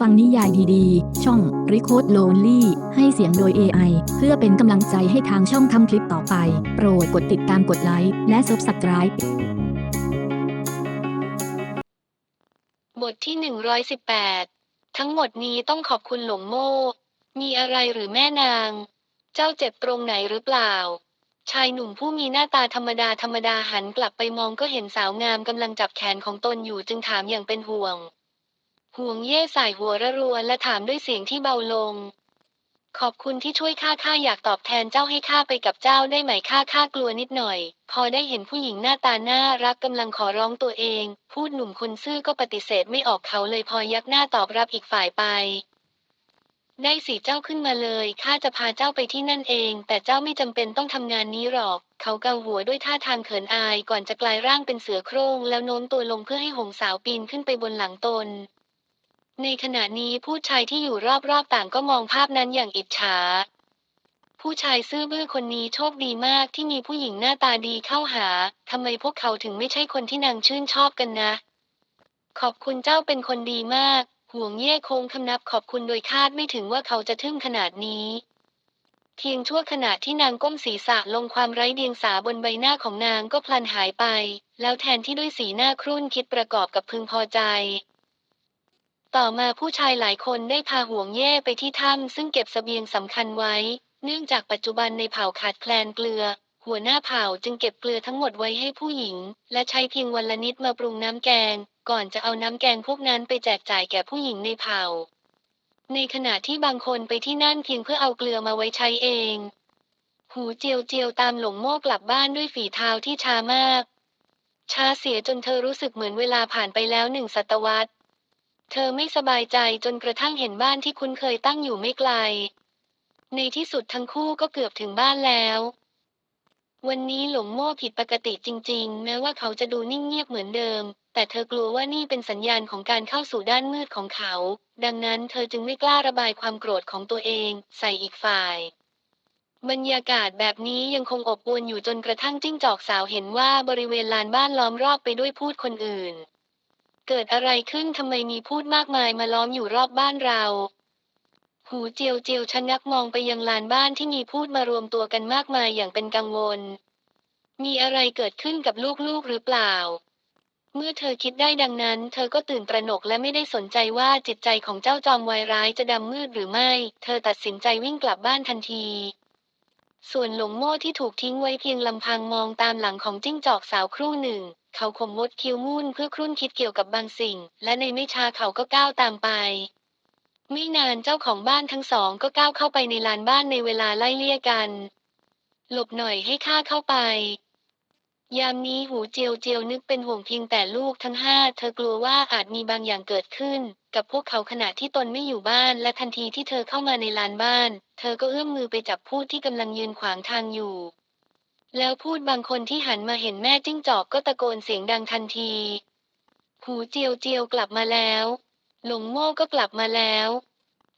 ฟังนิยายดีๆ ช่อง r e c o d Lonely ให้เสียงโดย AI เพื่อเป็นกำลังใจให้ทางช่องทำคลิปต่อไป โปรดกดติดตามกดไลค์และ Subscribe บทที่ 118 ทั้งหมดนี้ต้องขอบคุณหลวงโม่ มีอะไรหรือแม่นาง เจ้าเจ็บตรงไหนหรือเปล่า ชายหนุ่มผู้มีหน้าตาธรรมดาธรรมดาหันกลับไปมองก็เห็นสาวงามกำลังจับแขนของตนอยู่จึงถามอย่างเป็นห่วง ห่วงเย่ใส่หัวระรัวและถามด้วยเสียงที่เบาลง ขอบคุณที่ช่วยข้าข้าอยากตอบแทนเจ้าให้ข้าไปกับเจ้าได้ไหมข้าข้ากลัวนิดหน่อย พอได้เห็นผู้หญิงหน้าตาน่ารักกำลังขอร้องตัวเอง พูดหนุ่มคนซื่อก็ปฏิเสธไม่ออกเขาเลยพอยักหน้าตอบรับอีกฝ่ายไป ได้สิเจ้าขึ้นมาเลยข้าจะพาเจ้าไปที่นั่นเอง แต่เจ้าไม่จำเป็นต้องทำงานนี้หรอกเขาเกาหัวด้วยท่าทางเขินอายก่อนจะกลายร่างเป็นเสือโคร่งแล้วโน้มตัวลงเพื่อให้หงสาวปีนขึ้นไปบนหลังตน ในขณะนี้ผู้ชายที่อยู่รอบๆต่างก็มองภาพนั้นอย่างอิจฉา ผู้ชายซื่อบื้อคนนี้โชคดีมากที่มีผู้หญิงหน้าตาดีเข้าหา ทำไมพวกเขาถึงไม่ใช่คนที่นางชื่นชอบกันนะ ขอบคุณเจ้าเป็นคนดีมาก ห่วงเย่คงคำนับขอบคุณโดยคาดไม่ถึงว่าเขาจะทึ่งขนาดนี้เพียงชั่วขณะที่นางก้มศีรษะลงความไร้เดียงสาบนใบหน้าของนางก็พลันหายไป แล้วแทนที่ด้วยสีหน้าครุ่นคิดประกอบกับพึงพอใจ ต่อมาผู้ชายหลายคนได้พาห่วงเย่ไปที่ถ้ำซึ่งเก็บเสบียงสำคัญไว้ เนื่องจากปัจจุบันในเผ่าขาดแคลนเกลือ หัวหน้าเผ่าจึงเก็บเกลือทั้งหมดไว้ให้ผู้หญิง และใช้เพียงวันละนิดมาปรุงน้ำแกง ก่อนจะเอาน้ำแกงพวกนั้นไปแจกจ่ายแก่ผู้หญิงในเผ่า ในขณะที่บางคนไปที่นั่นเพียงเพื่อเอาเกลือมาไว้ใช้เอง หูเจียวเจียวตามหลงโม่กลับบ้านด้วยฝีเท้าที่ช้ามาก ช้าเสียจนเธอรู้สึกเหมือนเวลาผ่านไปแล้วหนึ่งศตวรรษ เธอไม่สบายใจจนกระทั่งเห็นบ้านที่คุ้นเคยตั้งอยู่ไม่ไกล ในที่สุดทั้งคู่ก็เกือบถึงบ้านแล้ว วันนี้หลงโม่ผิดปกติจริง ๆ แม้ว่าเขาจะดูนิ่งเงียบเหมือนเดิม แต่เธอกลัวว่านี่เป็นสัญญาณของการเข้าสู่ด้านมืดของเขา ดังนั้นเธอจึงไม่กล้าระบายความโกรธของตัวเอง ใส่อีกฝ่ายบรรยากาศแบบนี้ยังคงอบอวลอยู่จนกระทั่งจิ้งจอกสาวเห็นว่าบริเวณลานบ้านล้อมรอบไปด้วยพูดคนอื่น เกิดอะไรขึ้นทำไมมีพูดมากมายมาล้อมอยู่รอบบ้านเรา หูเจียวเจียวชะงักมองไปยังลานบ้านที่มีพูดมารวมตัวกันมากมายอย่างเป็นกังวล มีอะไรเกิดขึ้นกับลูกๆหรือเปล่า เมื่อเธอคิดได้ดังนั้น เธอก็ตื่นตระหนกและไม่ได้สนใจว่าจิตใจของเจ้าจอมวายร้ายจะดำมืดหรือไม่ เธอตัดสินใจวิ่งกลับบ้านทันทีส่วนหลงโม่ที่ถูกทิ้งไว้เพียงลำพังมองตามหลังของจิ้งจอกสาวครู่หนึ่ง เขาขมมดคิ้วมุ่นเพื่อครุ่นคิดเกี่ยวกับบางสิ่ง และในไม่ช้าเขาก็ก้าวตามไป ไม่นานเจ้าของบ้านทั้งสองก็ก้าวเข้าไปในลานบ้านในเวลาไล่เลี่ยกัน หลบหน่อยให้ข้าเข้าไป ยามนี้หูเจียวเจียวนึกเป็นห่วงเพียงแต่ลูกทั้งห้าเธอกลัวว่าอาจมีบางอย่างเกิดขึ้น กับพวกเขาขณะที่ตนไม่อยู่บ้านและทันทีที่เธอเข้ามาในลานบ้าน เธอก็เอื้อมมือไปจับพูดที่กำลังยืนขวางทางอยู่ แล้วพูดบางคนที่หันมาเห็นแม่จิ้งจอกก็ตะโกนเสียงดังทันที หูเจียวเจียวกลับมาแล้ว หลงโม่ก็กลับมาแล้ว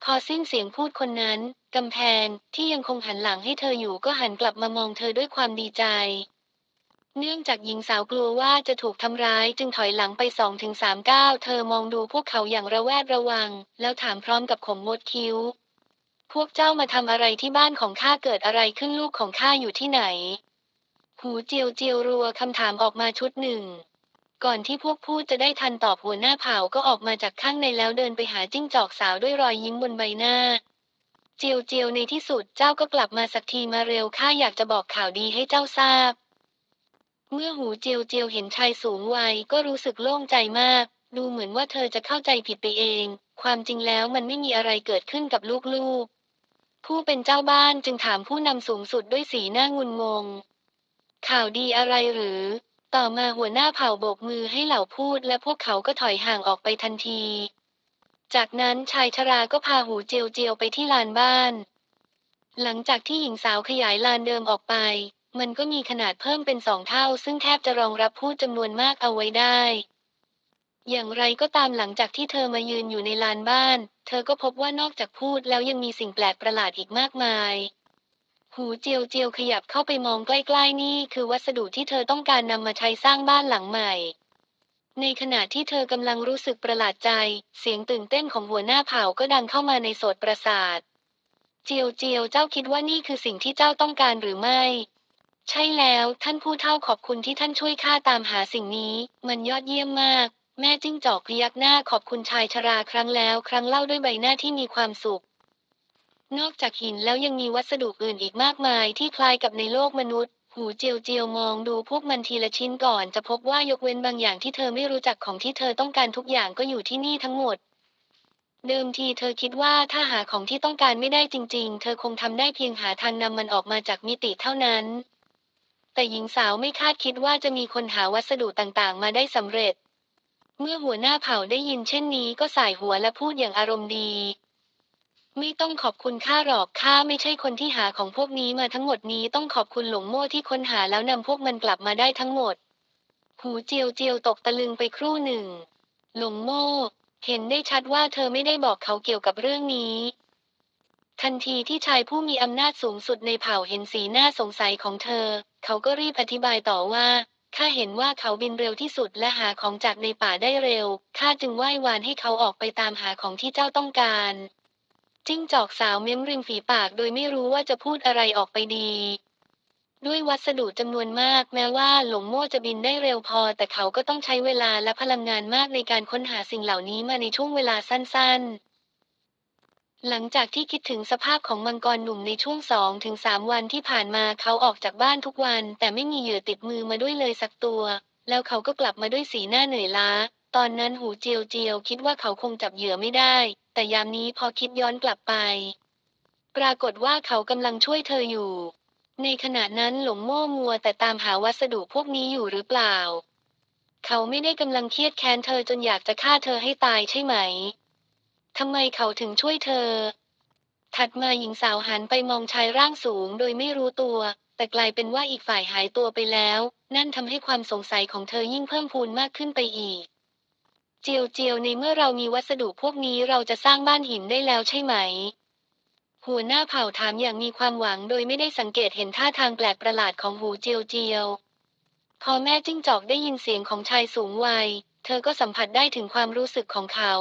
พอสิ้นเสียงพูดคนนั้น กำแพงที่ยังคงหันหลังให้เธออยู่ก็หันกลับมามองเธอด้วยความดีใจ เนื่องจากหญิงสาวกลัวว่าจะถูกทำร้ายจึงถอยหลังไปสองถึงสามก้าวเธอมองดูพวกเขาอย่างระแวดระวัง แล้วถามพร้อมกับขมมดคิ้ว พวกเจ้ามาทำอะไรที่บ้านของข้าเกิดอะไรขึ้นลูกของข้าอยู่ที่ไหน หูเจียวเจียวรัวคำถามออกมาชุดหนึ่ง ก่อนที่พวกพูดจะได้ทันตอบหัวหน้าเผ่าก็ออกมาจากข้างในแล้วเดินไปหาจิ้งจอกสาวด้วยรอยยิ้มบนใบหน้า เจียวเจียวในที่สุดเจ้าก็กลับมาสักทีมาเร็วข้าอยากจะบอกข่าวดีให้เจ้าทราบ เมื่อหูเจียวเจียวเห็นชายสูงวัยก็รู้สึกโล่งใจมาก ดูเหมือนว่าเธอจะเข้าใจผิดไปเอง ความจริงแล้วมันไม่มีอะไรเกิดขึ้นกับลูกๆผู้เป็นเจ้าบ้านจึงถามผู้นำสูงสุดด้วยสีหน้างุนงง ข่าวดีอะไรหรือ ต่อมาหัวหน้าเผ่าโบกมือให้เหล่าพูดและพวกเขาก็ถอยห่างออกไปทันที จากนั้นชายชราก็พาหูเจียวเจียวไปที่ลานบ้าน หลังจากที่หญิงสาวขยายลานเดิมออกไป มันก็มีขนาดเพิ่มเป็นสองเท่า ซึ่งแทบจะรองรับผู้จำนวนมากเอาไว้ได้อย่างไรก็ตามหลังจากที่เธอมายืนอยู่ในลานบ้าน เธอก็พบว่านอกจากพูดแล้วยังมีสิ่งแปลกประหลาดอีกมากมาย หูเจียวเจียวขยับเข้าไปมองใกล้ๆนี่คือวัสดุที่เธอต้องการนำมาใช้สร้างบ้านหลังใหม่ ในขณะที่เธอกำลังรู้สึกประหลาดใจ เสียงตื่นเต้นของหัวหน้าเผ่าก็ดังเข้ามาในโสตประสาท เจียวเจียวเจ้าคิดว่านี่คือสิ่งที่เจ้าต้องการหรือไม่ ใช่แล้วท่านผู้เฒ่าขอบคุณที่ท่านช่วยข้าตามหาสิ่งนี้ มันยอดเยี่ยมมากแม่จิ้งจอกพยักหน้าขอบคุณชายชราครั้งแล้ว ครั้งเล่าด้วยใบหน้าที่มีความสุข นอกจากหินแล้วยังมีวัสดุอื่นอีกมากมายที่คล้ายกับในโลกมนุษย์ หูเจียวเจียวมองดูพวกมันทีละชิ้นก่อนจะพบว่ายกเว้นบางอย่างที่เธอไม่รู้จักของที่เธอต้องการทุกอย่างก็อยู่ที่นี่ทั้งหมด เดิมทีเธอคิดว่าถ้าหาของที่ต้องการไม่ได้จริง ๆ เธอคงทำได้เพียงหาทางนำมันออกมาจากมิติเท่านั้น แต่หญิงสาวไม่คาดคิดว่าจะมีคนหาวัสดุต่างๆ มาได้สำเร็จ เมื่อหัวหน้าเผ่าได้ยินเช่นนี้ก็สายหัวและพูดอย่างอารมณ์ดี ไม่ต้องขอบคุณข้าหรอกข้าไม่ใช่คนที่หาของพวกนี้มาทั้งหมดนี้ต้องขอบคุณหลงโม่ที่ค้นหาแล้วนำพวกมันกลับมาได้ทั้งหมด หูเจียวเจียวตกตะลึงไปครู่หนึ่ง หลงโม่ เห็นได้ชัดว่าเธอไม่ได้บอกเขาเกี่ยวกับเรื่องนี้ ทันทีที่ชายผู้มีอำนาจสูงสุดในเผ่าเห็นสีหน้าสงสัยของเธอ เขาก็รีบอธิบายต่อว่าข้าเห็นว่าเขาบินเร็วที่สุดและหาของจากในป่าได้เร็วข้าจึงไหว้วานให้เขาออกไปตามหาของที่เจ้าต้องการ จิ้งจอกสาวเม้มริมฝีปากโดยไม่รู้ว่าจะพูดอะไรออกไปดี ด้วยวัสดุจำนวนมากแม้ว่าหลงโม่จะบินได้เร็วพอ แต่เขาก็ต้องใช้เวลาและพลังงานมากในการค้นหาสิ่งเหล่านี้มาในช่วงเวลาสั้น ๆหลังจากที่คิดถึงสภาพของมังกรหนุ่มในช่วงสองถึงสามวันที่ผ่านมาเขาออกจากบ้านทุกวัน แต่ไม่มีเหยื่อติดมือมาด้วยเลยสักตัว แล้วเขาก็กลับมาด้วยสีหน้าเหนื่อยล้า ตอนนั้นหูเจียวเจียวคิดว่าเขาคงจับเหยื่อไม่ได้ แต่ยามนี้พอคิดย้อนกลับไป ปรากฏว่าเขากำลังช่วยเธออยู่ ในขณะนั้นหลงโม่มัวแต่ตามหาวัสดุพวกนี้อยู่หรือเปล่า เขาไม่ได้กำลังเครียดแค้นเธอจนอยากจะฆ่าเธอให้ตายใช่ไหมทำไมเขาถึงช่วยเธอ ถัดมาหญิงสาวหันไปมองชายร่างสูงโดยไม่รู้ตัว แต่กลายเป็นว่าอีกฝ่ายหายตัวไปแล้ว นั่นทำให้ความสงสัยของเธอยิ่งเพิ่มพูนมากขึ้นไปอีก เจียวเจียวในเมื่อเรามีวัสดุพวกนี้เราจะสร้างบ้านหินได้แล้วใช่ไหม หัวหน้าเผ่าถามอย่างมีความหวังโดยไม่ได้สังเกตเห็นท่าทางแปลกประหลาดของหูเจียวเจียว พอแม่จิ้งจอกได้ยินเสียงของชายสูงวัย เธอก็สัมผัสได้ถึงความรู้สึกของเขา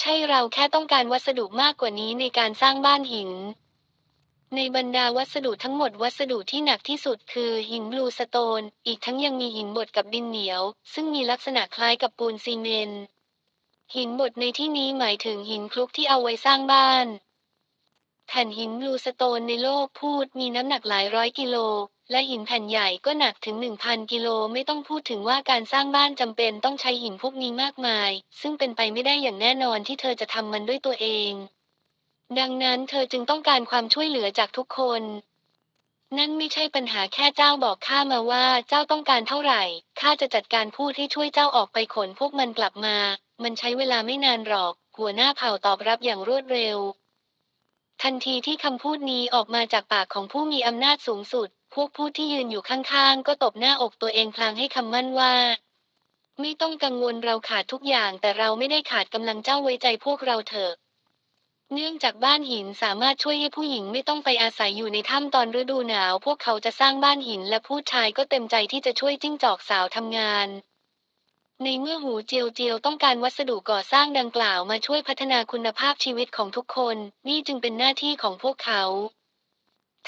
ใช่เราแค่ต้องการวัสดุมากกว่านี้ในการสร้างบ้านหิน ในบรรดาวัสดุทั้งหมดวัสดุที่หนักที่สุดคือหินบลูสโตน อีกทั้งยังมีหินบดกับดินเหนียว ซึ่งมีลักษณะคล้ายกับปูนซีเมนต์หินบดในที่นี้หมายถึงหินคลุกที่เอาไว้สร้างบ้านแผ่นหินบลูสโตนในโลกพูดมีน้ำหนักหลายร้อยกิโล และหินแผ่นใหญ่ก็หนักถึง 1,000 กิโลไม่ต้องพูดถึงว่าการสร้างบ้านจำเป็นต้องใช้หินพวกนี้มากมาย ซึ่งเป็นไปไม่ได้อย่างแน่นอนที่เธอจะทำมันด้วยตัวเอง ดังนั้นเธอจึงต้องการความช่วยเหลือจากทุกคน นั่นไม่ใช่ปัญหาแค่เจ้าบอกข้ามาว่าเจ้าต้องการเท่าไหร่ ข้าจะจัดการพูดให้ช่วยเจ้าออกไปขนพวกมันกลับมา มันใช้เวลาไม่นานหรอก หัวหน้าเผ่าตอบรับอย่างรวดเร็ว ทันทีที่คำพูดนี้ออกมาจากปากของผู้มีอำนาจสูงสุด พวกผู้ที่ยืนอยู่ข้างๆ ก็ตบหน้าอกตัวเองพลางให้คำมั่นว่า ไม่ต้องกังวลเราขาดทุกอย่างแต่เราไม่ได้ขาดกำลังเจ้าไว้ใจพวกเราเถอะ เนื่องจากบ้านหินสามารถช่วยให้ผู้หญิงไม่ต้องไปอาศัยอยู่ในถ้ำตอนฤดูหนาว พวกเขาจะสร้างบ้านหินและผู้ชายก็เต็มใจที่จะช่วยจิ้งจอกสาวทำงาน ในเมื่อหูเจียวเจียวต้องการวัสดุก่อสร้างดังกล่าวมาช่วยพัฒนาคุณภาพชีวิตของทุกคน นี่จึงเป็นหน้าที่ของพวกเขา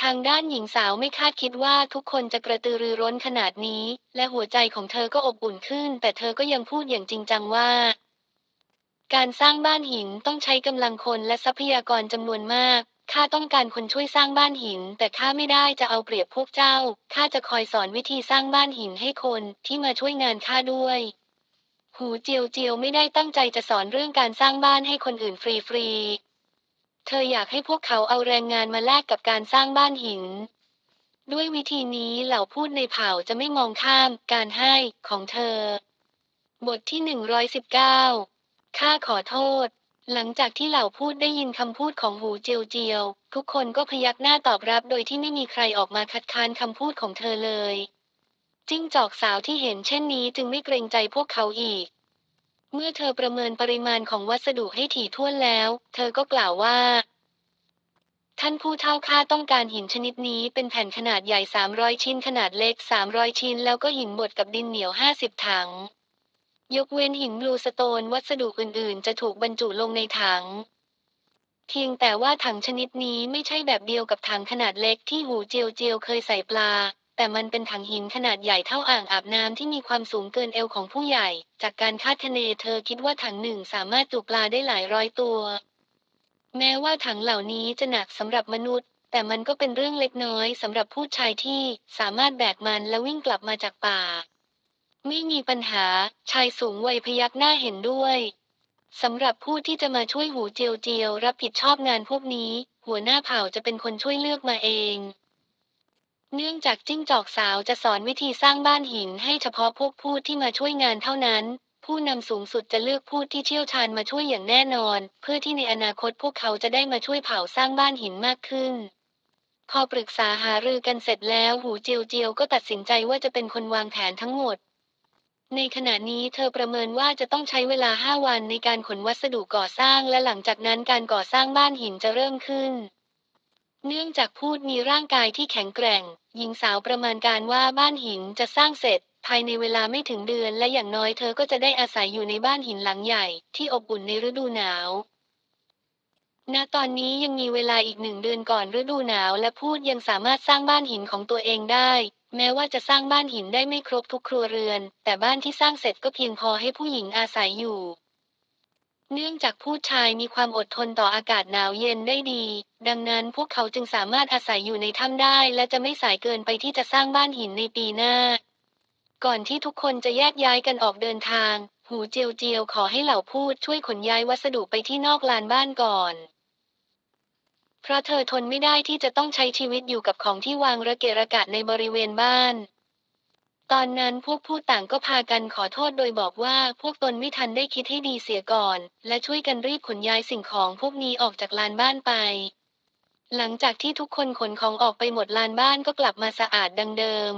ทางด้านหญิงสาวไม่คาดคิดว่าทุกคนจะกระตือรือร้นขนาดนี้ และหัวใจของเธอก็อบอุ่นขึ้น แต่เธอก็ยังพูดอย่างจริงจังว่า การสร้างบ้านหินต้องใช้กำลังคนและทรัพยากรจำนวนมาก ข้าต้องการคนช่วยสร้างบ้านหิน แต่ข้าไม่ได้จะเอาเปรียบพวกเจ้า ข้าจะคอยสอนวิธีสร้างบ้านหินให้คนที่มาช่วยงานข้าด้วย หูเจียวเจียวไม่ได้ตั้งใจจะสอนเรื่องการสร้างบ้านให้คนอื่นฟรีๆ เธออยากให้พวกเขาเอาแรงงานมาแลกกับการสร้างบ้านหิน ด้วยวิธีนี้เหล่าพูดในเผ่าจะไม่มองข้ามการให้ของเธอ บทที่119 ข้าขอโทษ หลังจากที่เหล่าพูดได้ยินคำพูดของหูเจียวเจียว ทุกคนก็พยักหน้าตอบรับโดยที่ไม่มีใครออกมาคัดค้านคำพูดของเธอเลย จิ้งจอกสาวที่เห็นเช่นนี้จึงไม่เกรงใจพวกเขาอีก เมื่อเธอประเมินปริมาณของวัสดุให้ถี่ถ้วนแล้ว เธอก็กล่าวว่า ท่านผู้เฒ่าข้าต้องการหินชนิดนี้เป็นแผ่นขนาดใหญ่ 300 ชิ้นขนาดเล็ก 300 ชิ้น แล้วก็หินบดกับดินเหนียว 50 ถัง ยกเว้นหินบลูสโตนวัสดุอื่นๆ จะถูกบรรจุลงในถัง เพียงแต่ว่าถังชนิดนี้ไม่ใช่แบบเดียวกับถังขนาดเล็กที่หูเจียวเจียวเคยใส่ปลา แต่มันเป็นถังหินขนาดใหญ่เท่าอ่างอาบน้ำที่มีความสูงเกินเอวของผู้ใหญ่ จากการคาดคะเนเธอคิดว่าถังหนึ่งสามารถจุปลาได้หลายร้อยตัว แม้ว่าถังเหล่านี้จะหนักสำหรับมนุษย์แต่มันก็เป็นเรื่องเล็กน้อยสำหรับผู้ชายที่สามารถแบกมันและวิ่งกลับมาจากป่า ไม่มีปัญหา ชายสูงวัยพยักหน้าเห็นด้วยสำหรับผู้ที่จะมาช่วยหูเจียวเจียวรับผิดชอบงานพวกนี้ หัวหน้าเผ่าจะเป็นคนช่วยเลือกมาเอง เนื่องจากจิ้งจอกสาวจะสอนวิธีสร้างบ้านหินให้เฉพาะพวกผู้ที่มาช่วยงานเท่านั้น ผู้นำสูงสุดจะเลือกผู้ที่เชี่ยวชาญมาช่วยอย่างแน่นอน เพื่อที่ในอนาคตพวกเขาจะได้มาช่วยเผ่าสร้างบ้านหินมากขึ้น พอปรึกษาหารือกันเสร็จแล้วหูเจียวเจียวก็ตัดสินใจว่าจะเป็นคนวางแผนทั้งหมด ในขณะนี้เธอประเมินว่าจะต้องใช้เวลาห้าวันในการขนวัสดุก่อสร้างและหลังจากนั้นการก่อสร้างบ้านหินจะเริ่มขึ้น เนื่องจากพูดมีร่างกายที่แข็งแกร่ง หญิงสาวประมาณการว่าบ้านหินจะสร้างเสร็จ ภายในเวลาไม่ถึงเดือนและอย่างน้อยเธอก็จะได้อาศัยอยู่ในบ้านหินหลังใหญ่ที่อบอุ่นในฤดูหนาวณตอนนี้ยังมีเวลาอีกหนึ่งเดือนก่อนฤดูหนาว และพูดยังสามารถสร้างบ้านหินของตัวเองได้ แม้ว่าจะสร้างบ้านหินได้ไม่ครบทุกครัวเรือน แต่บ้านที่สร้างเสร็จก็เพียงพอให้ผู้หญิงอาศัยอยู่ เนื่องจากผู้ชายมีความอดทนต่ออากาศหนาวเย็นได้ดี ดังนั้นพวกเขาจึงสามารถอาศัยอยู่ในถ้ำได้ และจะไม่สายเกินไปที่จะสร้างบ้านหินในปีหน้า ก่อนที่ทุกคนจะแยกย้ายกันออกเดินทาง หูเจียวเจียวขอให้เหล่าพูดช่วยขนย้ายวัสดุไปที่นอกลานบ้านก่อน เพราะเธอทนไม่ได้ที่จะต้องใช้ชีวิตอยู่กับของที่วางระเกะระกะในบริเวณบ้าน ตอนนั้นพวกผู้ต่างก็พากันขอโทษโดยบอกว่าพวกตนไม่ทันได้คิดให้ดีเสียก่อน และช่วยกันรีบขนย้ายสิ่งของพวกนี้ออกจากลานบ้านไป หลังจากที่ทุกคนขนของออกไปหมดลานบ้านก็กลับมาสะอาดดังเดิม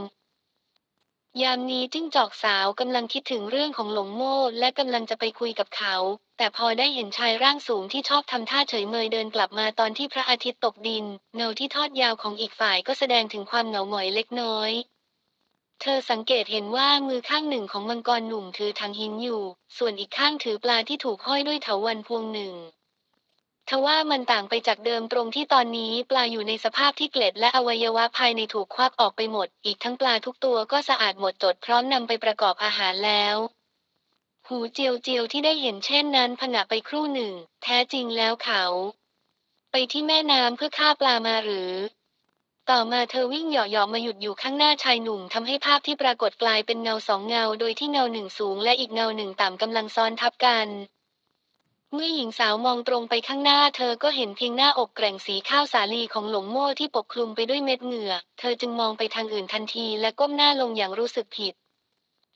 ยามนี้จิ้งจอกสาวกำลังคิดถึงเรื่องของหลงโม่และกำลังจะไปคุยกับเขา แต่พอได้เห็นชายร่างสูงที่ชอบทำท่าเฉยเมยเดินกลับมาตอนที่พระอาทิตย์ตกดิน เงาที่ทอดยาวของอีกฝ่ายก็แสดงถึงความเหงาหงอยเล็กน้อย เธอสังเกตเห็นว่ามือข้างหนึ่งของมังกรหนุ่มถือถังหินอยู่ ส่วนอีกข้างถือปลาที่ถูกห้อยด้วยเถาวัลย์พวงหนึ่ง ทว่ามันต่างไปจากเดิมตรงที่ตอนนี้ปลาอยู่ในสภาพที่เกล็ดและอวัยวะภายในถูกควักออกไปหมด อีกทั้งปลาทุกตัวก็สะอาดหมดจดพร้อมนำไปประกอบอาหารแล้วหูเจียวเจียวที่ได้เห็นเช่นนั้นผงะไปครู่หนึ่ง แท้จริงแล้วเขา ไปที่แม่น้ำเพื่อฆ่าปลามาหรือ ต่อมาเธอวิ่งเหยาะๆมาหยุดอยู่ข้างหน้าชายหนุ่มทำให้ภาพที่ปรากฏกลายเป็นเงาสองเงา โดยที่เงาหนึ่งสูงและอีกเงาหนึ่งต่ำกำลังซ้อนทับกัน เมื่อหญิงสาวมองตรงไปข้างหน้าเธอก็เห็นเพียงหน้าอกแกร่งสีข้าวสาลีของหลงโม่ที่ปกคลุมไปด้วยเม็ดเหงื่อ เธอจึงมองไปทางอื่นทันทีและก้มหน้าลงอย่างรู้สึกผิด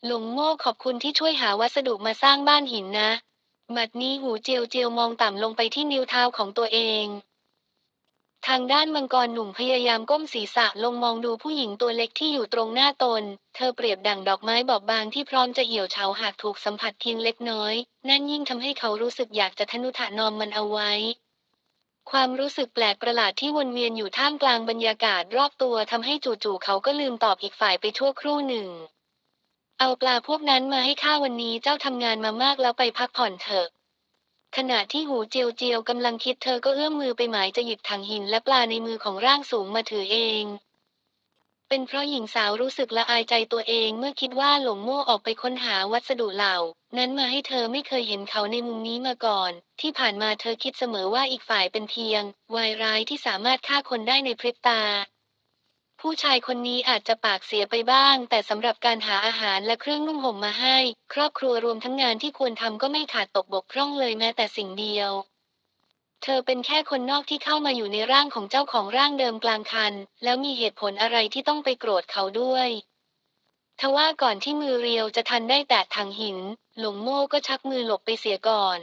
หลงโม่ขอบคุณที่ช่วยหาวัสดุมาสร้างบ้านหินนะบัดนี้หูเจียวเจียวมองต่ำลงไปที่นิ้วเท้าของตัวเอง ทางด้านมังกรหนุ่มพยายามก้มศีรษะลงมองดูผู้หญิงตัวเล็กที่อยู่ตรงหน้าตน เธอเปรียบดั่งดอกไม้บอบบางที่พร้อมจะเหี่ยวเฉาหากถูกสัมผัสเพียงเล็กน้อย นั่นยิ่งทำให้เขารู้สึกอยากจะทนุถนอมมันเอาไว้ ความรู้สึกแปลกประหลาดที่วนเวียนอยู่ท่ามกลางบรรยากาศรอบตัวทำให้จู่ๆเขาก็ลืมตอบอีกฝ่ายไปชั่วครู่หนึ่ง เอาปลาพวกนั้นมาให้ข้าวันนี้เจ้าทำงานมามากแล้วไปพักผ่อนเถอะ ขณะที่หูเจียวเจียวกำลังคิดเธอก็เอื้อมมือไปหมายจะหยิบถังหินและปลาในมือของร่างสูงมาถือเอง เป็นเพราะหญิงสาวรู้สึกละอายใจตัวเองเมื่อคิดว่าหลงโม่ออกไปค้นหาวัสดุเหล่า นั้นมาให้เธอไม่เคยเห็นเขาในมุมนี้มาก่อน ที่ผ่านมาเธอคิดเสมอว่าอีกฝ่ายเป็นเพียงวายร้ายที่สามารถฆ่าคนได้ในพริบตา ผู้ชายคนนี้อาจจะปากเสียไปบ้าง แต่สำหรับการหาอาหารและเครื่องนุ่งห่มมาให้ ครอบครัวรวมทั้งงานที่ควรทำก็ไม่ขาดตกบกพร่องเลยแม้แต่สิ่งเดียว เธอเป็นแค่คนนอกที่เข้ามาอยู่ในร่างของเจ้าของร่างเดิมกลางคัน แล้วมีเหตุผลอะไรที่ต้องไปโกรธเขาด้วยทว่าก่อนที่มือเรียวจะทันได้แตะถังหิน หลงโม่ก็ชักมือหลบไปเสียก่อน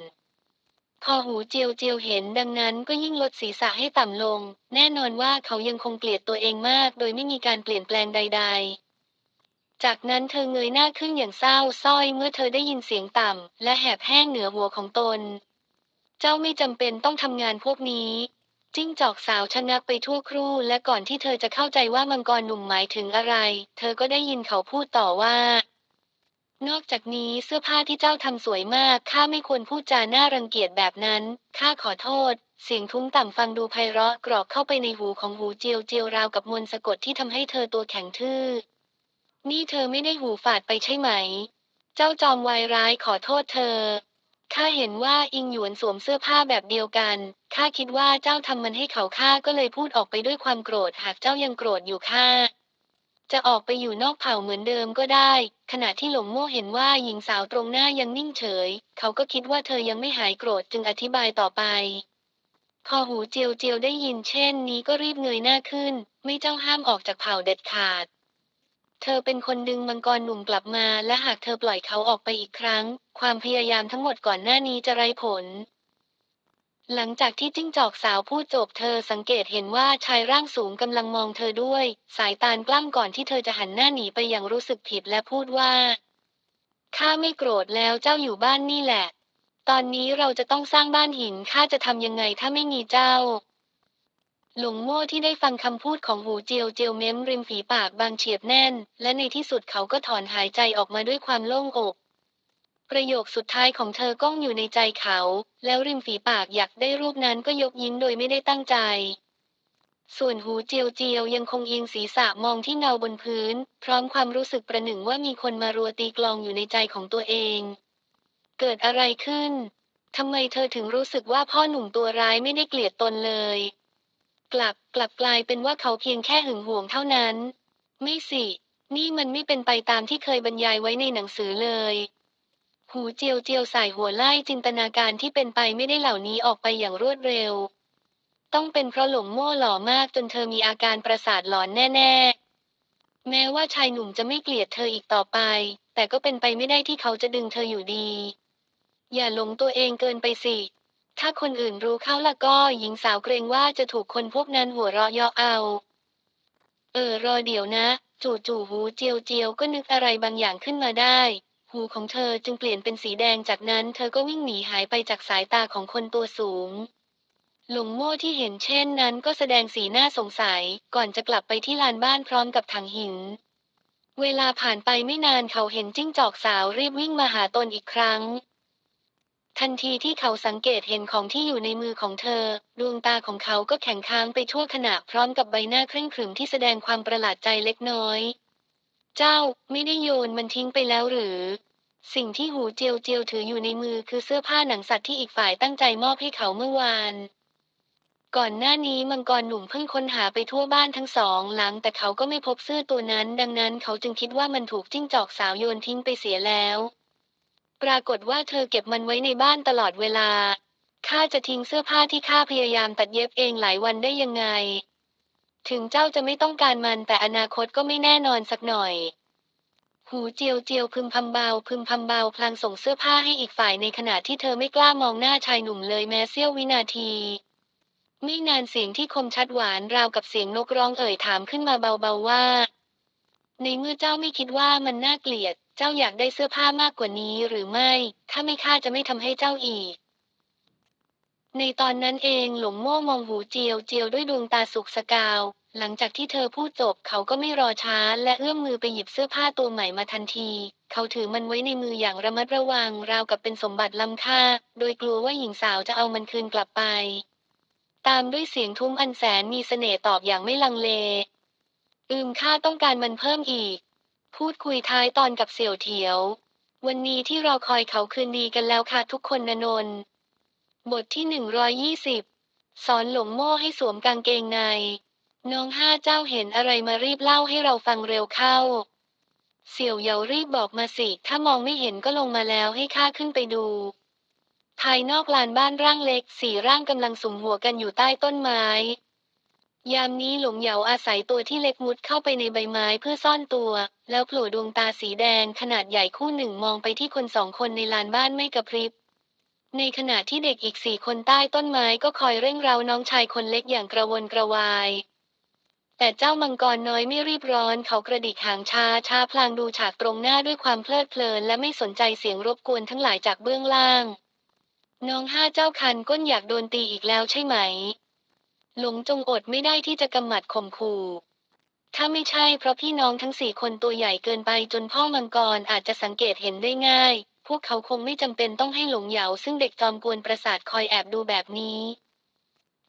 พอหูเจียวเจียวเห็นดังนั้นก็ยิ่งลดศีรษะให้ต่ำลง แน่นอนว่าเขายังคงเกลียดตัวเองมาก โดยไม่มีการเปลี่ยนแปลงใด ๆ จากนั้นเธอเงยหน้าขึ้นอย่างเศร้าสร้อยเมื่อเธอได้ยินเสียงต่ำและแหบแห้งเหนือหัวของตน เจ้าไม่จำเป็นต้องทำงานพวกนี้จิ้งจอกสาวชะงักไปทั่วครู่ และก่อนที่เธอจะเข้าใจว่ามังกรหนุ่มหมายถึงอะไร เธอก็ได้ยินเขาพูดต่อว่า นอกจากนี้เสื้อผ้าที่เจ้าทำสวยมาก ข้าไม่ควรพูดจาน่ารังเกียจแบบนั้น ข้าขอโทษ เสียงทุ้มต่ำฟังดูไพเราะกรอกเข้าไปในหูของหูเจียวเจียวราวกับมนต์สะกดที่ทำให้เธอตัวแข็งทื่อ นี่เธอไม่ได้หูฝาดไปใช่ไหม เจ้าจอมวายร้ายขอโทษเธอ ข้าเห็นว่าอิงหยวนสวมเสื้อผ้าแบบเดียวกัน ข้าคิดว่าเจ้าทำมันให้เขาข้าก็เลยพูดออกไปด้วยความโกรธ หากเจ้ายังโกรธอยู่ข้า จะออกไปอยู่นอกเผ่าเหมือนเดิมก็ได้ ขณะที่หลงโม่เห็นว่าหญิงสาวตรงหน้ายังนิ่งเฉย เขาก็คิดว่าเธอยังไม่หายโกรธจึงอธิบายต่อไป พอหูเจียวเจียวได้ยินเช่นนี้ก็รีบเงยหน้าขึ้น ไม่เจ้าห้ามออกจากเผ่าเด็ดขาด เธอเป็นคนดึงมังกรหนุ่มกลับมา และหากเธอปล่อยเขาออกไปอีกครั้ง ความพยายามทั้งหมดก่อนหน้านี้จะไร้ผล หลังจากที่จิ้งจอกสาวพูดจบเธอสังเกตเห็นว่าชายร่างสูงกำลังมองเธอด้วย สายตานกล้ำก่อนที่เธอจะหันหน้าหนีไปอย่างรู้สึกผิดและพูดว่าข้าไม่โกรธแล้วเจ้าอยู่บ้านนี่แหละ ตอนนี้เราจะต้องสร้างบ้านหินข้าจะทำยังไงถ้าไม่มีเจ้า หลงโม่ที่ได้ฟังคำพูดของหูเจียวเจียวเม้มริมฝีปากบางเฉียบแน่น และในที่สุดเขาก็ถอนหายใจออกมาด้วยความโล่งอก ประโยคสุดท้ายของเธอก้องอยู่ในใจเขา แล้วริมฝีปากอยากได้รูปนั้นก็ยกยิ้มโดยไม่ได้ตั้งใจ ส่วนหูเจียวเจียวยังคงเอียงศีรษะมองที่เงาบนพื้น พร้อมความรู้สึกประหนึ่งว่ามีคนมารัวตีกลองอยู่ในใจของตัวเอง เกิดอะไรขึ้นทำไมเธอถึงรู้สึกว่าพ่อหนุ่มตัวร้ายไม่ได้เกลียดตนเลย กลับกลับกลายเป็นว่าเขาเพียงแค่หึงหวงเท่านั้น ไม่สิ นี่มันไม่เป็นไปตามที่เคยบรรยายไว้ในหนังสือเลย หูเจียวเจียวสายหัวไล่จินตนาการที่เป็นไปไม่ได้เหล่านี้ออกไปอย่างรวดเร็ว ต้องเป็นเพราะหลงโม่หล่อมากจนเธอมีอาการประสาทหลอนแน่ๆ แม้ว่าชายหนุ่มจะไม่เกลียดเธออีกต่อไป แต่ก็เป็นไปไม่ได้ที่เขาจะดึงเธออยู่ดี อย่าหลงตัวเองเกินไปสิ ถ้าคนอื่นรู้เข้าละก็หญิงสาวเกรงว่าจะถูกคนพวกนั้นหัวเราะเยาะเอา เออรอเดี๋ยวนะ จู่ๆหูเจียวเจียวก็นึกอะไรบางอย่างขึ้นมาได้ หูของเธอจึงเปลี่ยนเป็นสีแดงจากนั้นเธอก็วิ่งหนีหายไปจากสายตาของคนตัวสูง หลงโม่ที่เห็นเช่นนั้นก็แสดงสีหน้าสงสัยก่อนจะกลับไปที่ลานบ้านพร้อมกับถังหิน เวลาผ่านไปไม่นานเขาเห็นจิ้งจอกสาวรีบวิ่งมาหาตนอีกครั้ง ทันทีที่เขาสังเกตเห็นของที่อยู่ในมือของเธอ ดวงตาของเขาก็แข็งค้างไปทั่วขณะพร้อมกับใบหน้าเคร่งขรึมที่แสดงความประหลาดใจเล็กน้อย เจ้าไม่ได้โยนมันทิ้งไปแล้วหรือ สิ่งที่หูเจียวเจียวถืออยู่ในมือคือเสื้อผ้าหนังสัตว์ที่อีกฝ่ายตั้งใจมอบให้เขาเมื่อวาน ก่อนหน้านี้มังกรหนุ่มเพิ่งค้นหาไปทั่วบ้านทั้งสองหลัง แต่เขาก็ไม่พบเสื้อตัวนั้น ดังนั้นเขาจึงคิดว่ามันถูกจิ้งจอกสาวโยนทิ้งไปเสียแล้ว ปรากฏว่าเธอเก็บมันไว้ในบ้านตลอดเวลาข้าจะทิ้งเสื้อผ้าที่ข้าพยายามตัดเย็บเองหลายวันได้ยังไง ถึงเจ้าจะไม่ต้องการมันแต่อนาคตก็ไม่แน่นอนสักหน่อย หูเจียวเจียวพึมพำเบา พึมพำเบาพลางส่งเสื้อผ้าให้อีกฝ่ายในขณะที่เธอไม่กล้ามองหน้าชายหนุ่มเลยแม้เสี้ยววินาที ไม่นานเสียงที่คมชัดหวานราวกับเสียงนกร้องเอ่ยถามขึ้นมาเบาๆว่า ในเมื่อเจ้าไม่คิดว่ามันน่าเกลียด เจ้าอยากได้เสื้อผ้ามากกว่านี้หรือไม่ ถ้าไม่ข้าจะไม่ทำให้เจ้าอีก ในตอนนั้นเองหลงโม่มองหูเจียวเจียวด้วยดวงตาสุกสกาว หลังจากที่เธอพูดจบเขาก็ไม่รอช้า และเอื้อมมือไปหยิบเสื้อผ้าตัวใหม่มาทันที เขาถือมันไว้ในมืออย่างระมัดระวังราวกับเป็นสมบัติล้ำค่า โดยกลัวว่าหญิงสาวจะเอามันคืนกลับไป ตามด้วยเสียงทุ้มอันแสนมีเสน่ห์ตอบอย่างไม่ลังเล อืมข้าต้องการมันเพิ่มอีก พูดคุยท้ายตอนกับเสี่ยวเถียว วันนี้ที่เราคอยเขาคืนดีกันแล้วค่ะทุกคนนะนนท์ บทที่หนึ่งร้อยยี่สิบสอนหลงโม่ให้สวมกางเกงใน น้องห้าเจ้าเห็นอะไรมารีบเล่าให้เราฟังเร็วเข้า เสี่ยวเหยารีบบอกมาสิ ถ้ามองไม่เห็นก็ลงมาแล้วให้ข้าขึ้นไปดู ภายนอกลานบ้านร่างเล็กสี่ร่างกำลังสุมหัวกันอยู่ใต้ต้นไม้ ยามนี้หลงเหยาอาศัยตัวที่เล็กมุดเข้าไปในใบไม้เพื่อซ่อนตัว แล้วโผล่ดวงตาสีแดงขนาดใหญ่คู่หนึ่งมองไปที่คนสองคนในลานบ้านไม่กระพริบ ในขณะที่เด็กอีกสี่คนใต้ต้นไม้ก็คอยเร่งเร้าน้องชายคนเล็กอย่างกระวนกระวาย แต่เจ้ามังกรน้อยไม่รีบร้อนเขากระดิกหางช้าช้าพลางดูฉากตรงหน้าด้วยความเพลิดเพลิน และไม่สนใจเสียงรบกวนทั้งหลายจากเบื้องล่าง น้องห้าเจ้าคันก้นอยากโดนตีอีกแล้วใช่ไหม หลงจงอดไม่ได้ที่จะกำหมัดข่มขู่ถ้าไม่ใช่เพราะพี่น้องทั้งสี่คนตัวใหญ่เกินไปจนพ่อมังกรอาจจะสังเกตเห็นได้ง่าย พวกเขาคงไม่จำเป็นต้องให้หลงเหยาซึ่งเด็กจอมกวนประสาทคอยแอบดูแบบนี้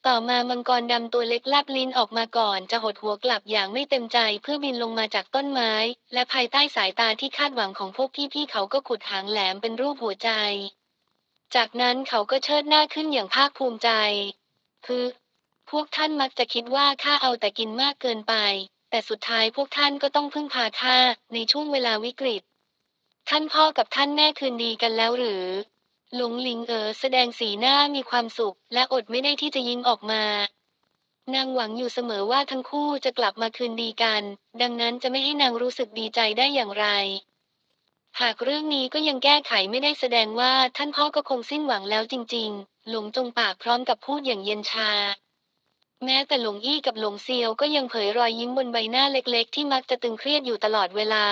ต่อมามังกรดำตัวเล็กลาบลิ้นออกมาก่อนจะหดหัวกลับอย่างไม่เต็มใจเพื่อบินลงมาจากต้นไม้ และภายใต้สายตาที่คาดหวังของพวกพี่ๆเขาก็ขุดหางแหลมเป็นรูปหัวใจ จากนั้นเขาก็เชิดหน้าขึ้นอย่างภาคภูมิใจ คือพวกท่านมักจะคิดว่าข้าเอาแต่กินมากเกินไป แต่สุดท้ายพวกท่านก็ต้องพึ่งพาข้าในช่วงเวลาวิกฤต ท่านพ่อกับท่านแม่คืนดีกันแล้วหรือ หลงหลิงเอ๋อแสดงสีหน้ามีความสุข และอดไม่ได้ที่จะยิ้มออกมา นางหวังอยู่เสมอว่าทั้งคู่จะกลับมาคืนดีกัน ดังนั้นจะไม่ให้นางรู้สึกดีใจได้อย่างไร หากเรื่องนี้ก็ยังแก้ไขไม่ได้แสดงว่าท่านพ่อก็คงสิ้นหวังแล้วจริง ๆ หลงจงปากพร้อมกับพูดอย่างเย็นชาแม้แต่หลงอี้กับหลงเซียวก็ยังเผยรอยยิ้มบนใบหน้าเล็กๆ ที่มักจะตึงเครียดอยู่ตลอดเวลา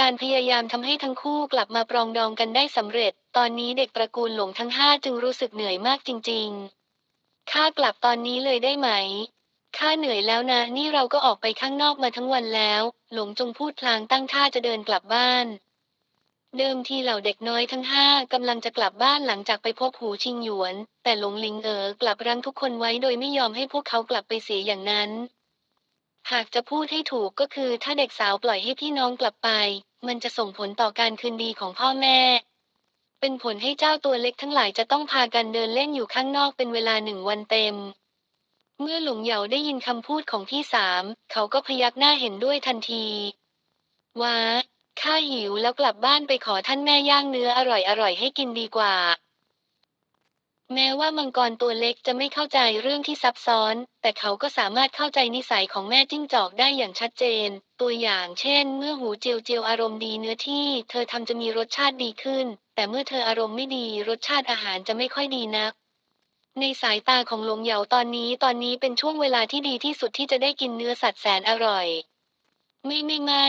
การพยายามทำให้ทั้งคู่กลับมาปรองดองกันได้สำเร็จ ตอนนี้เด็กตระกูลหลงทั้งห้าจึงรู้สึกเหนื่อยมากจริงๆ ข้ากลับตอนนี้เลยได้ไหม ข้าเหนื่อยแล้วนะ นี่เราก็ออกไปข้างนอกมาทั้งวันแล้ว หลงจงพูดพลางตั้งท่าจะเดินกลับบ้าน เดิมทีเหล่าเด็กน้อยทั้งห้ากำลังจะกลับบ้านหลังจากไปพบหูชิงหยวน แต่หลงลิงเอ๋อกลับรั้งทุกคนไว้โดยไม่ยอมให้พวกเขากลับไปเสียอย่างนั้น หากจะพูดให้ถูกก็คือถ้าเด็กสาวปล่อยให้พี่น้องกลับไป มันจะส่งผลต่อการคืนดีของพ่อแม่ เป็นผลให้เจ้าตัวเล็กทั้งหลายจะต้องพากันเดินเล่นอยู่ข้างนอกเป็นเวลาหนึ่งวันเต็ม เมื่อหลงเหยาได้ยินคำพูดของพี่สาม เขาก็พยักหน้าเห็นด้วยทันทีว้าข้าหิวแล้วกลับบ้านไปขอท่านแม่ย่างเนื้ออร่อยๆให้กินดีกว่า แม้ว่ามังกรตัวเล็กจะไม่เข้าใจเรื่องที่ซับซ้อน แต่เขาก็สามารถเข้าใจนิสัยของแม่จิ้งจอกได้อย่างชัดเจน ตัวอย่างเช่น เมื่อหูเจียวเจียวอารมณ์ดีเนื้อที่ เธอทำจะมีรสชาติดีขึ้น แต่เมื่อเธออารมณ์ไม่ดีรสชาติอาหารจะไม่ค่อยดีนัก ในสายตาของหลงเหยาตอนนี้ตอนนี้เป็นช่วงเวลาที่ดีที่สุดที่จะได้กินเนื้อสัตว์แสนอร่อย ไม่ไม่ไม่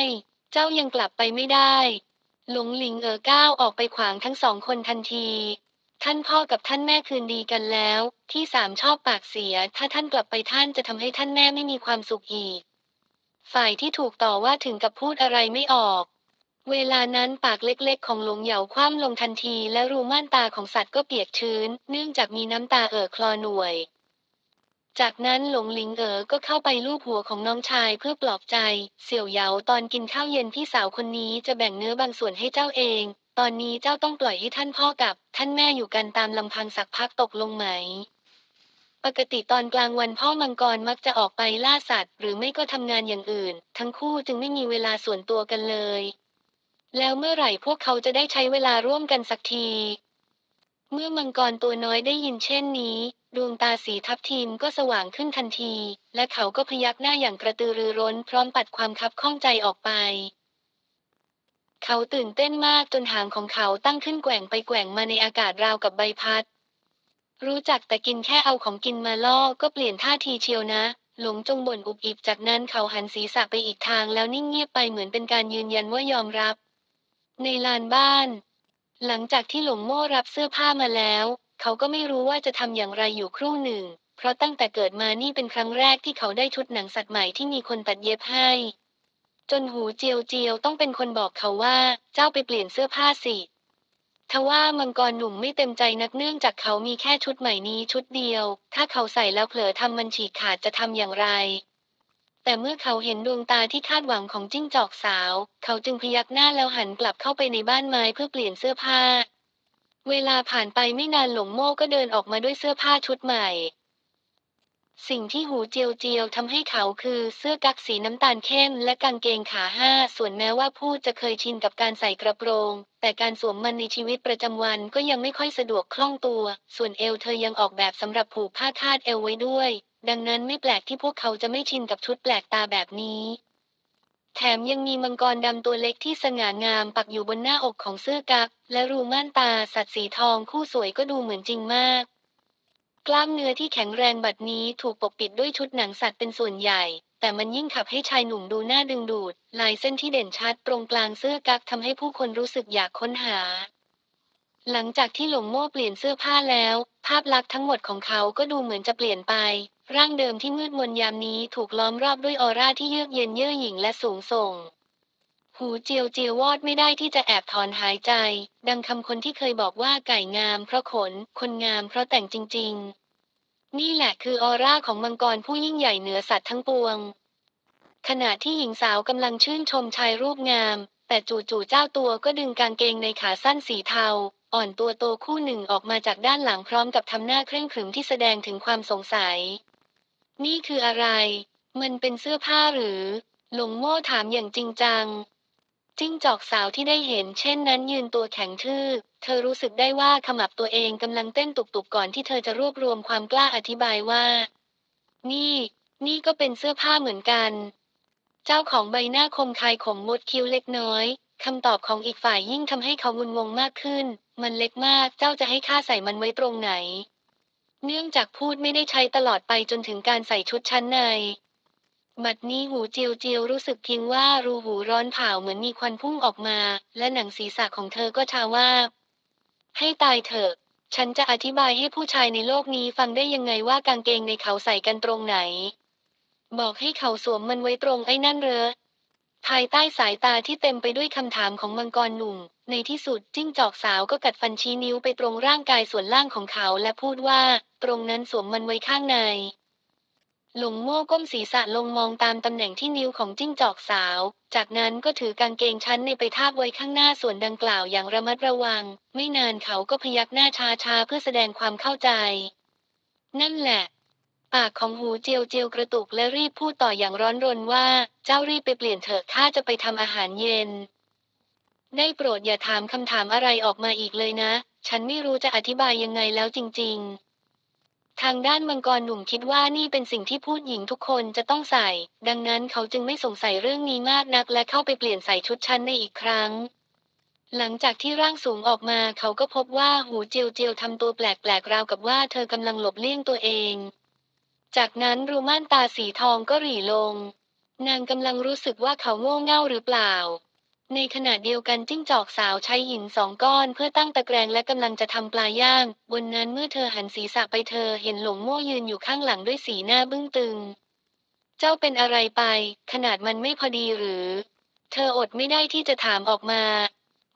เจ้ายังกลับไปไม่ได้ หลงหลิงเอ๋อก้าวออกไปขวางทั้งสองคนทันที ท่านพ่อกับท่านแม่คืนดีกันแล้ว ที่สามชอบปากเสีย ถ้าท่านกลับไปท่านจะทำให้ท่านแม่ไม่มีความสุขอีก ฝ่ายที่ถูกต่อว่าถึงกับพูดอะไรไม่ออก เวลานั้นปากเล็กๆ ของหลงเหยาคว่ำลงทันทีและรูม่านตาของสัตว์ก็เปียกชื้น เนื่องจากมีน้ำตาเอ่อคลอหน่วย จากนั้นหลงหลิงเอ๋อก็เข้าไปลูบหัวของน้องชายเพื่อปลอบใจ เสี่ยวเหยาตอนกินข้าวเย็นพี่สาวคนนี้จะแบ่งเนื้อบางส่วนให้เจ้าเอง ตอนนี้เจ้าต้องปล่อยให้ท่านพ่อกับ ท่านแม่อยู่กันตามลำพังสักพักตกลงไหม ปกติตอนกลางวันพ่อมังกรมักจะออกไปล่าสัตว์ หรือไม่ก็ทำงานอย่างอื่น ทั้งคู่จึงไม่มีเวลาส่วนตัวกันเลย แล้วเมื่อไหร่พวกเขาจะได้ใช้เวลาร่วมกันสักที เมื่อมังกรตัวน้อยได้ยินเช่นนี้ ดวงตาสีทับทิมก็สว่างขึ้นทันที และเขาก็พยักหน้าอย่างกระตือรือร้น พร้อมปัดความคับข้องใจออกไป เขาตื่นเต้นมากจนหางของเขาตั้งขึ้นแกว่งไปแกว่งมาในอากาศราวกับใบพัด รู้จักแต่กินแค่เอาของกินมาล่อก็เปลี่ยนท่าทีเชียวนะ หลงจงบ่นอุบอิบจากนั้นเขาหันศีรษะไปอีกทางแล้วนิ่งเงียบไปเหมือนเป็นการยืนยันว่ายอมรับ ในลานบ้าน หลังจากที่หลงโม่รับเสื้อผ้ามาแล้ว เขาก็ไม่รู้ว่าจะทำอย่างไรอยู่ครู่หนึ่ง เพราะตั้งแต่เกิดมานี่เป็นครั้งแรกที่เขาได้ชุดหนังสัตว์ใหม่ที่มีคนตัดเย็บให้ จนหูเจียวเจียวต้องเป็นคนบอกเขาว่า เจ้าไปเปลี่ยนเสื้อผ้าสิทว่ามังกรหนุ่มไม่เต็มใจนักเนื่องจากเขามีแค่ชุดใหม่นี้ชุดเดียว ถ้าเขาใส่แล้วเผลอทำมันฉีกขาดจะทำอย่างไร แต่เมื่อเขาเห็นดวงตาที่คาดหวังของจิ้งจอกสาว เขาจึงพยักหน้าแล้วหันกลับเข้าไปในบ้านไม้เพื่อเปลี่ยนเสื้อผ้า เวลาผ่านไปไม่นานหลงโม่ก็เดินออกมาด้วยเสื้อผ้าชุดใหม่ สิ่งที่หูเจียวเจียวทำให้เขาคือเสื้อกั๊กสีน้ำตาลเข้มและกางเกงขาห้า ส่วนแม้ว่าพูดจะเคยชินกับการใส่กระโปรง แต่การสวมมันในชีวิตประจำวันก็ยังไม่ค่อยสะดวกคล่องตัว ส่วนเอวเธอยังออกแบบสำหรับผูกผ้าคาดเอวไว้ด้วย ดังนั้นไม่แปลกที่พวกเขาจะไม่ชินกับชุดแปลกตาแบบนี้ แถมยังมีมังกรดำตัวเล็กที่สง่างามปักอยู่บนหน้าอกของเสื้อกั๊กและรูม่านตาสัตว์สีทองคู่สวยก็ดูเหมือนจริงมาก กล้ามเนื้อที่แข็งแรงบัดนี้ถูกปกปิดด้วยชุดหนังสัตว์เป็นส่วนใหญ่ แต่มันยิ่งขับให้ชายหนุ่มดูน่าดึงดูด ลายเส้นที่เด่นชัดตรงกลางเสื้อกั๊กทำให้ผู้คนรู้สึกอยากค้นหา หลังจากที่หลงโม่เปลี่ยนเสื้อผ้าแล้ว ภาพลักษณ์ทั้งหมดของเขาก็ดูเหมือนจะเปลี่ยนไป ร่างเดิมที่มืดมนยามนี้ถูกล้อมรอบด้วยออร่าที่เยือกเย็นเย่อหยิ่งและสูงส่ง หูเจียวเจียววอดไม่ได้ที่จะแอบถอนหายใจ ดังคำคนที่เคยบอกว่าไก่งามเพราะขน คนงามเพราะแต่งจริง ๆ นี่แหละคือออร่าของมังกรผู้ยิ่งใหญ่เหนือสัตว์ทั้งปวง ขณะที่หญิงสาวกำลังชื่นชมชายรูปงาม แต่จู่ๆเจ้าตัวก็ดึงกางเกงในขาสั้นสีเทา อ่อนตัวโตคู่หนึ่งออกมาจากด้านหลังพร้อมกับทำหน้าเคร่งขรึมที่แสดงถึงความสงสัย นี่คืออะไร มันเป็นเสื้อผ้าหรือ หลงโม่ถามอย่างจริงจัง จิ้งจอกสาวที่ได้เห็นเช่นนั้นยืนตัวแข็งทื่อ เธอรู้สึกได้ว่าขมับตัวเองกำลังเต้นตุบๆก่อนที่เธอจะรวบรวมความกล้าอธิบายว่า นี่ นี่ก็เป็นเสื้อผ้าเหมือนกัน เจ้าของใบหน้าคมคายขมมดคิ้วเล็กน้อยคำตอบของอีกฝ่ายยิ่งทำให้เขางุนงงมากขึ้น มันเล็กมาก เจ้าจะให้ข้าใส่มันไว้ตรงไหน เนื่องจากพูดไม่ได้ใช้ตลอดไปจนถึงการใส่ชุดชั้นใน บัดนี้หูเจียวเจียวรู้สึกเพียงว่ารูหูร้อนเผาเหมือนมีควันพุ่งออกมา และหนังศีรษะของเธอก็ชาว่า ให้ตายเถอะ ฉันจะอธิบายให้ผู้ชายในโลกนี้ฟังได้ยังไงว่ากางเกงในเขาใส่กันตรงไหน บอกให้เขาสวมมันไว้ตรงไอ้นั่นเหรอภายใต้สายตาที่เต็มไปด้วยคำถามของมังกรหนุ่ม ในที่สุดจิ้งจอกสาวก็กัดฟันชี้นิ้วไปตรงร่างกายส่วนล่างของเขาและพูดว่า ตรงนั้นสวมมันไว้ข้างใน หลงโม่ก้มศีรษะลงมองตามตำแหน่งที่นิ้วของจิ้งจอกสาว จากนั้นก็ถือกางเกงชั้นในไปทาบไว้ข้างหน้าส่วนดังกล่าวอย่างระมัดระวัง ไม่นานเขาก็พยักหน้าช้าๆเพื่อแสดงความเข้าใจ นั่นแหละ ปากของหูเจียวเจียวกระตุกและรีบพูดต่ออย่างร้อนรนว่า เจ้ารีบไปเปลี่ยนเถอะข้าจะไปทำอาหารเย็น ได้โปรดอย่าถามคำถามอะไรออกมาอีกเลยนะ ฉันไม่รู้จะอธิบายยังไงแล้วจริง ๆ ทางด้านมังกรหนุ่มคิดว่านี่เป็นสิ่งที่ผู้หญิงทุกคนจะต้องใส่ ดังนั้นเขาจึงไม่สงสัยเรื่องนี้มากนักและเข้าไปเปลี่ยนใส่ชุดชั้นในอีกครั้ง หลังจากที่ร่างสูงออกมาเขาก็พบว่าหูเจียวเจียวทำตัวแปลกๆราวกับว่าเธอกำลังหลบเลี่ยงตัวเอง จากนั้นรูม่านตาสีทองก็หรี่ลง นางกำลังรู้สึกว่าเขาโง่เง่าหรือเปล่า ในขณะเดียวกันจิ้งจอกสาวใช้หินสองก้อนเพื่อตั้งตะแกรงและกำลังจะทำปลาย่าง บนนั้นเมื่อเธอหันศีรษะไปเธอเห็นหลงโม่ยืนอยู่ข้างหลังด้วยสีหน้าบึ้งตึง เจ้าเป็นอะไรไป ขนาดมันไม่พอดีหรือ เธออดไม่ได้ที่จะถามออกมา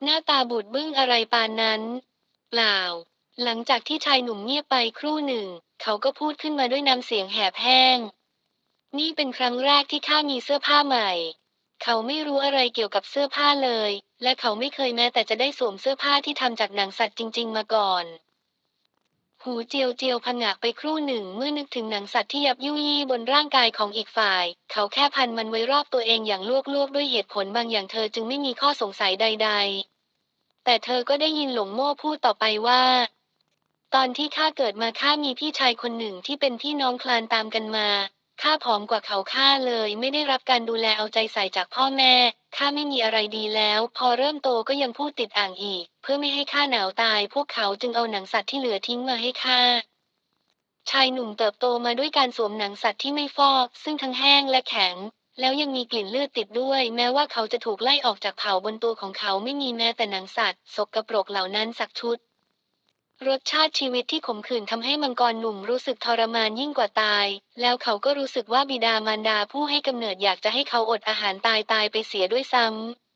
หน้าตาบูดบึ้งอะไรปานนั้น เปล่า หลังจากที่ชายหนุ่มเงียบไปครู่หนึ่ง เขาก็พูดขึ้นมาด้วยน้ำเสียงแหบแห้ง นี่เป็นครั้งแรกที่ข้ามีเสื้อผ้าใหม่ เขาไม่รู้อะไรเกี่ยวกับเสื้อผ้าเลย และเขาไม่เคยแม้แต่จะได้สวมเสื้อผ้าที่ทำจากหนังสัตว์จริง ๆ มาก่อน หูเจียวเจียวผงะไปครู่หนึ่งเมื่อนึกถึงหนังสัตว์ที่ยับยุยี่บนร่างกายของอีกฝ่าย เขาแค่พันมันไว้รอบตัวเองอย่างลวกๆด้วยเหตุผลบางอย่างเธอจึงไม่มีข้อสงสัยใด ๆ แต่เธอก็ได้ยินหลงโม่พูดต่อไปว่า ตอนที่ข้าเกิดมาข้ามีพี่ชายคนหนึ่งที่เป็นพี่น้องคลานตามกันมา ข้าผอมกว่าเขาข้าเลย ไม่ได้รับการดูแลเอาใจใส่จากพ่อแม่ข้าไม่มีอะไรดีแล้ว พอเริ่มโตก็ยังพูดติดอ่างอีก เพื่อไม่ให้ข้าหนาวตาย พวกเขาจึงเอาหนังสัตว์ที่เหลือทิ้งมาให้ข้าชายหนุ่มเติบโตมาด้วยการสวมหนังสัตว์ที่ไม่ฟอก ซึ่งทั้งแห้งและแข็ง แล้วยังมีกลิ่นเลือดติดด้วย แม้ว่าเขาจะถูกไล่ออกจากเผ่าบนตัวของเขาไม่มีแม้แต่หนังสัตว์สกรปรกเหล่านั้นสักชุด รสชาติชีวิตที่ขมขื่นทำให้มังกรหนุ่มรู้สึกทรมานยิ่งกว่าตาย แล้วเขาก็รู้สึกว่าบิดามารดาผู้ให้กำเนิดอยากจะให้เขาอดอาหารตายตายไปเสียด้วยซ้ำ